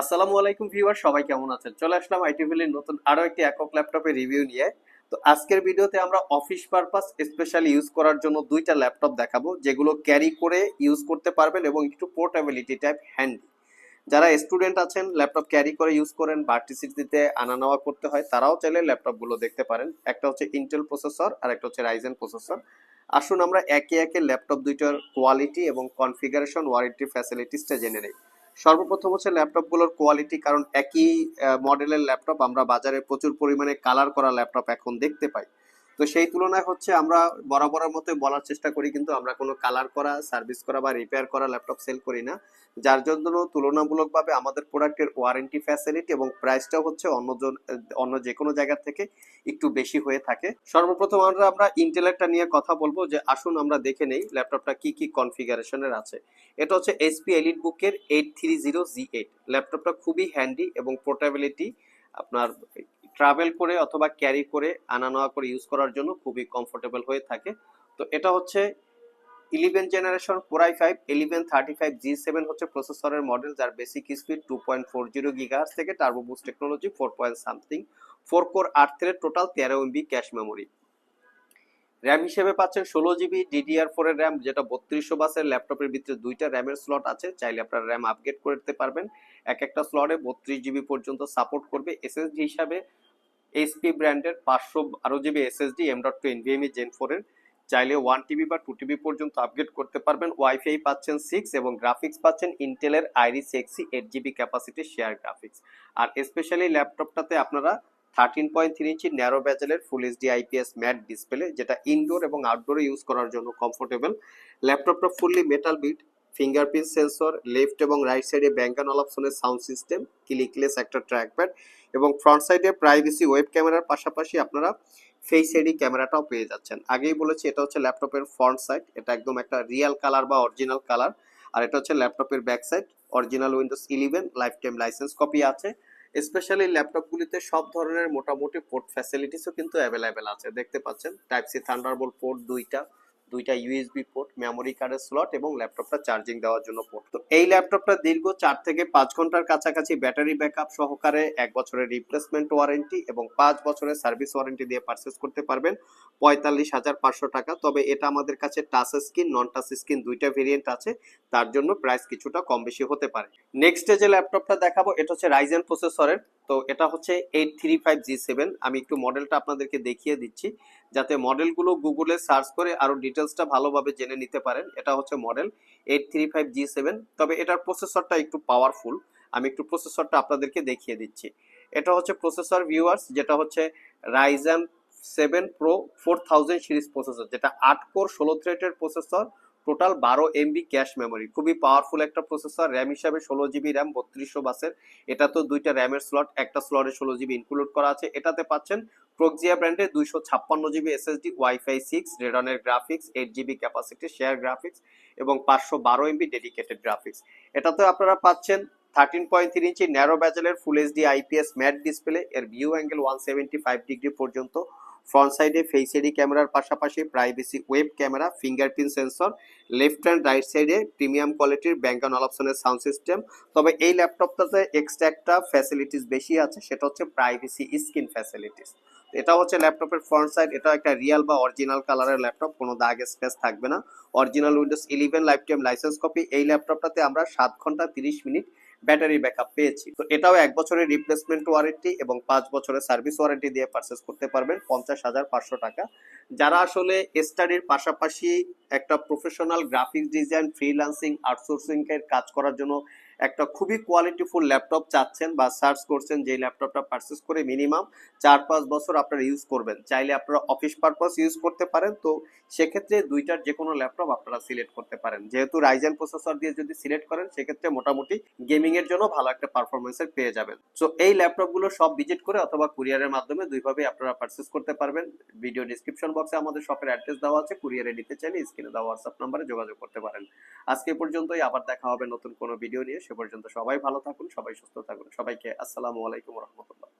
আসসালামু আলাইকুম ভিউয়ার, সবাই কেমন আছেন? চলে আসলাম আইটি ভ্যালির নতুন আরও একটি একক ল্যাপটপের রিভিউ নিয়ে। তো আজকের ভিডিওতে আমরা অফিস পারপাস স্পেশালি ইউজ করার জন্য দুইটা ল্যাপটপ দেখাবো, যেগুলো ক্যারি করে ইউজ করতে পারবেন এবং একটু পোর্টেবিলিটি টাইপ হ্যান্ডি যারা স্টুডেন্ট আছেন, ল্যাপটপ ক্যারি করে ইউজ করেন ভার্টিসিট দিতে আনা নেওয়া করতে হয়, তারাও চাইলে ল্যাপটপগুলো দেখতে পারেন। একটা হচ্ছে ইন্টেল প্রসেসর আর একটা হচ্ছে রাইজেন প্রসেসর আসুন আমরা একে একে ল্যাপটপ দুইটার কোয়ালিটি এবং কনফিগারেশন ওয়ারেন্টি ফ্যাসিলিটিসটা জেনে নেই। সর্বপ্রথম হচ্ছে ল্যাপটপগুলোর কোয়ালিটি কারণ একই মডেলের ল্যাপটপ আমরা বাজারে প্রচুর পরিমাণে কালার করা ল্যাপটপ এখন দেখতে পাই। তো সেই তুলনায় হচ্ছে আমরা বরাবরের মতোই বলার চেষ্টা করি, কিন্তু আমরা কোনো কালার করা সার্ভিস করা বা রিপেয়ার করা ল্যাপটপ সেল করি না। যার জন্য তুলনামূলকভাবে আমাদের প্রোডাক্টের ওয়ারেন্টি ফ্যাসিলিটি এবং প্রাইসটাও হচ্ছে অন্য জন- অন্য যে কোনো জায়গা থেকে একটু বেশি হয়ে থাকে। সর্বপ্রথম আমরা আমরা ইন্টেলেরটা নিয়ে কথা বলব যে, আসুন আমরা দেখে নেই ল্যাপটপটা কি কি কনফিগারেশনের আছে। এটা হচ্ছে এসপি এলিট বুকের eight three zero G eight ল্যাপটপটা খুবই হ্যান্ডি এবং পোর্টেবিলিটি আপনার ট্রাভেল করে অথবা ক্যারি করে আনা নেওয়া করে ইউজ করার জন্য খুবই কমফোর্টেবল হয়ে থাকে। তো এটা হচ্ছে eleven generation four I five eleven thirty five G seven হচ্ছে প্রসেসরের মডেল যার basic speed two point four zero gigahertz থেকে turbo boost technology four point something four core আট থ্রেড টোটাল তেরো এমবি ক্যাশ মেমোরি র্যাম হিসেবে পাচ্ছেন ষোলো GB DDR ফোরের র্যাম যেটা বত্রিশশো বাসের ল্যাপটপের ভিতরে দুইটা র্যামের স্লট আছে, চাইলে আপনারা র্যাম আপগ্রেড করতে পারবেন। এক একটা স্লটে বত্রিশ জিবি পর্যন্ত সাপোর্ট করবে। এসএসডি হিসাবে এইচপি ব্র্যান্ডের পাঁচশো আরও GB SSD M dot two NVMe gen four এর। চাইলে ওয়ান টিবি বা টু টিবি পর্যন্ত আপগ্রেড করতে পারবেন। ওয়াইফাই পাচ্ছেন সিক্স এবং গ্রাফিক্স পাচ্ছেন ইন্টেলের Iris Xe eight GB capacity share graphics আর স্পেশালি ল্যাপটপটাতে আপনারা thirteen point three inch narrow ব্যাজেলের full HD IPS matte display যেটা ইনডোর এবং আউটডোরে ইউজ করার জন্য কমফোর্টেবল ল্যাপটপটা fully metal bit fingerprint sensor, left এবং রাইট সাইডে ব্যাঙ্কান অপশনের সাউন্ড সিস্টেম, ক্লিকলেস একটা ট্র্যাকপ্যাড এবং ফ্রন্ট সাইডে প্রাইভেসি ওয়েব ক্যামেরার পাশাপাশি আপনারা ফেস আইডি ক্যামেরাটাও পেয়ে যাচ্ছেন। আগেই বলেছি, এটা হচ্ছে ল্যাপটপের ফ্রন্ট সাইড, এটা একদম একটা রিয়েল কালার বা অরিজিনাল কালার। আর এটা হচ্ছে ল্যাপটপের back side, original Windows eleven lifetime licence copy আছে। স্পেশালি ল্যাপটপগুলিতে সব ধরনের মোটামুটি পোর্ট ফ্যাসিলিটিসও কিন্তু অ্যাভেলেবেল আছে। দেখতে পাচ্ছেন, টাইপ সি থান্ডারবোল্ট পোর্ট দুইটা দুইটা ইউএসবি পোর্ট মেমোরি কার্ডের স্লট এবং ল্যাপটপটা চার্জিং দেওয়ার জন্য পোর্ট তো এই ল্যাপটপটা দীর্ঘ চার থেকে পাঁচ ঘণ্টার কাছাকাছি ব্যাটারি ব্যাকআপ সহকারে এক বছরের রিপ্লেসমেন্ট ওয়ারেন্টি এবং পাঁচ বছরের সার্ভিস ওয়ারেন্টি দিয়ে পারচেস করতে পারবেন পঁয়তাল্লিশ হাজার পাঁচশো টাকা। তবে এটা আমাদের কাছে touch screen non touch screen দুইটা ভেরিয়েন্ট আছে, তার জন্য প্রাইস কিছুটা কম বেশি হতে পারে। নেক্সট যে ল্যাপটপটা দেখাবো, এটা হচ্ছে রাইজেন প্রসেসরের তো এটা হচ্ছে eight three five G seven আমি একটু মডেলটা আপনাদেরকে দেখিয়ে দিচ্ছি, যাতে মডেলগুলো গুগলে সার্চ করে আরও ডিটেলসটা ভালোভাবে জেনে নিতে পারেন। এটা হচ্ছে model eight three five G seven তবে এটার প্রসেসরটা একটু পাওয়ারফুল আমি একটু প্রসেসরটা আপনাদেরকে দেখিয়ে দিচ্ছি। এটা হচ্ছে প্রসেসর ভিউয়ার্স যেটা হচ্ছে Ryzen seven pro four thousand series processor যেটা আট কোর ষোলো থ্রেডের প্রসেসর টোটাল বারো এমবি ক্যাশ মেমোরি। খুবই পাওয়ারফুল একটা প্রসেসর র্যাম হিসাবে ষোলো জিবি র্যাম বত্রিশশো বাসের। এটা তো দুইটা র্যামের স্লট একটা স্লটে ষোলো জিবি ইনক্লুড করা আছে। এটাতে পাচ্ছেন প্রক্সিয়া ব্র্যান্ডের দুইশো ছাপ্পান্ন GB SSD wifi six রেডনের graphics eight GB capacity share graphics এবং পাঁচশো বারো এমবি ডেডিকেটেড গ্রাফিক্স এটাতে আপনারা পাচ্ছেন thirteen point three inch narrow ব্যাজেলের full HD IPS matte display এর view angle one seventy five degree পর্যন্ত। ফ্রন্ট সাইডে ফেস এডি ক্যামেরার পাশাপাশি privacy web camera, fingerprint sensor, left and right সাইডে প্রিমিয়াম কোয়ালিটির ব্যাঙ্কন অপশনের সাউন্ড সিস্টেম তবে এই ল্যাপটপটাতে এক্সট্রা একটা ফ্যাসিলিটিস বেশি আছে, সেটা হচ্ছে প্রাইভেসি স্ক্রিন ফ্যাসিলিটিস এটা হচ্ছে ল্যাপটপের ফ্রন্ট সাইড এটা একটা রিয়াল বা অরিজিনাল কালারের ল্যাপটপ, কোনো দাগ স্পেস থাকবে না। Original Windows eleven lifetime licence copy এই ল্যাপটপটাতে আমরা সাত ঘণ্টা তিরিশ মিনিট ব্যাটারি ব্যাকআপ পেয়েছি। তো এটাও এক বছরের রিপ্লেসমেন্ট ওয়ারেন্টি এবং পাঁচ বছরের সার্ভিস ওয়ারেন্টি দিয়ে পারচেস করতে পারবেন পঞ্চাশ হাজার পাঁচশো টাকা। যারা আসলে স্টাডির পাশাপাশি একটা professional graphics design freelancing outsourcing এর কাজ করার জন্য একটা খুবই কোয়ালিটিফুল ল্যাপটপ চাচ্ছেন বা সার্চ করছেন যে ল্যাপটপটা পারচেস করে মিনিমাম চার পাঁচ বছর আপনারা ইউজ করবেন। চাইলে আপনারা অফিস পারপাস ইউজ করতে পারেন। তো সেক্ষেত্রে দুইটার যে কোনো ল্যাপটপ আপনারা সিলেক্ট করতে পারেন। যেহেতু রাইজেন প্রসেসর দিয়ে যদি সিলেক্ট করেন, সেক্ষেত্রে মোটামুটি গেমিং এর জন্য ভালো একটা পারফরমেন্সের পেয়ে যাবেন। সো এই ল্যাপটপগুলো সব ভিজিট করে অথবা কুরিয়ারের মাধ্যমে দুইভাবে আপনারা পারচেস করতে পারবেন। ভিডিও ডিসক্রিপশন বক্সে আমাদের শপের অ্যাড্রেস দেওয়া আছে। কুরিয়ারে নিতে চাইলে স্ক্রিনে দেওয়া হোয়াটসঅ্যাপ নাম্বারে যোগাযোগ করতে পারেন। আজকে পর্যন্তই। আবার দেখা হবে নতুন কোনো ভিডিও নিয়ে। সে পর্যন্ত সবাই ভালো থাকুন সবাই সুস্থ থাকুন। সবাইকে আসসালামু আলাইকুম রহমতুল্লাহ।